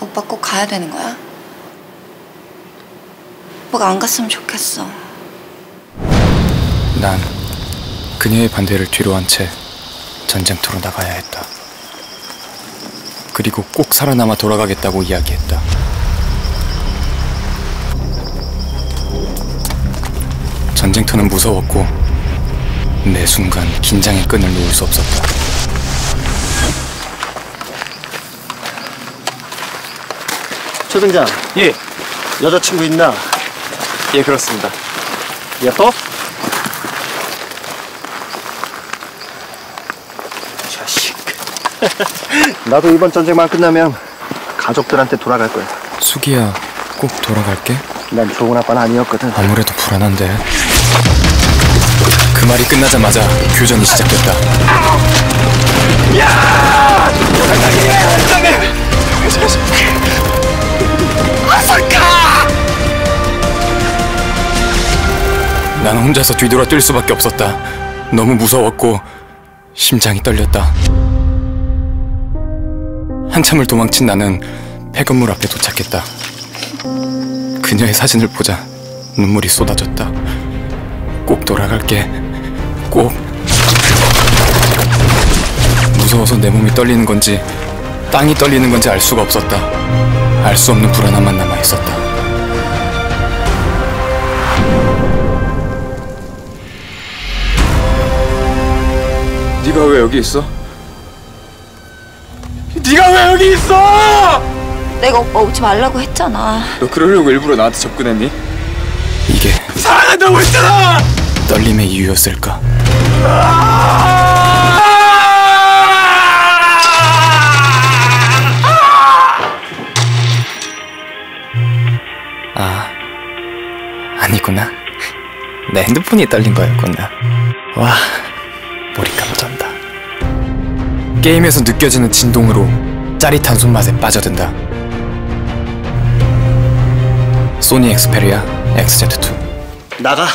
오빠 꼭 가야 되는 거야? 오빠가 안 갔으면 좋겠어. 난 그녀의 반대를 뒤로 한 채 전쟁터로 나가야 했다. 그리고 꼭 살아남아 돌아가겠다고 이야기했다. 전쟁터는 무서웠고 매 순간 긴장의 끈을 놓을 수 없었다. 최 등장 예, 여자친구 있나? 예 그렇습니다. 예뻐? 자식 나도 이번 전쟁만 끝나면 가족들한테 돌아갈 거야 수기야, 꼭 돌아갈게. 난 좋은 아빠는 아니었거든 아무래도 불안한데. 그 말이 끝나자마자 교전이 시작됐다. 나 는 혼자서 뒤돌아 뛸 수밖에 없었다. 너무 무서웠고 심장이 떨렸다. 한참을 도망친 나는 폐건물 앞에 도착했다. 그녀의 사진을 보자 눈물이 쏟아졌다. 꼭 돌아갈게. 꼭. 무서워서 내 몸이 떨리는 건지 땅이 떨리는 건지 알 수가 없었다. 알 수 없는 불안함만 남아 있었다. 네가 왜 여기 있어? 네가 왜 여기 있어? 내가 오빠 오지 말라고 했잖아. 너 그러려고 일부러 나한테 접근했니? 이게 사랑한다고 했잖아! 떨림의 이유였을까? 아, 아니구나. 내 핸드폰이 떨린 거였구나. 와, 게임에서 느껴지는 진동으로 짜릿한 손맛에 빠져든다. 소니 엑스페리아 XZ2 나가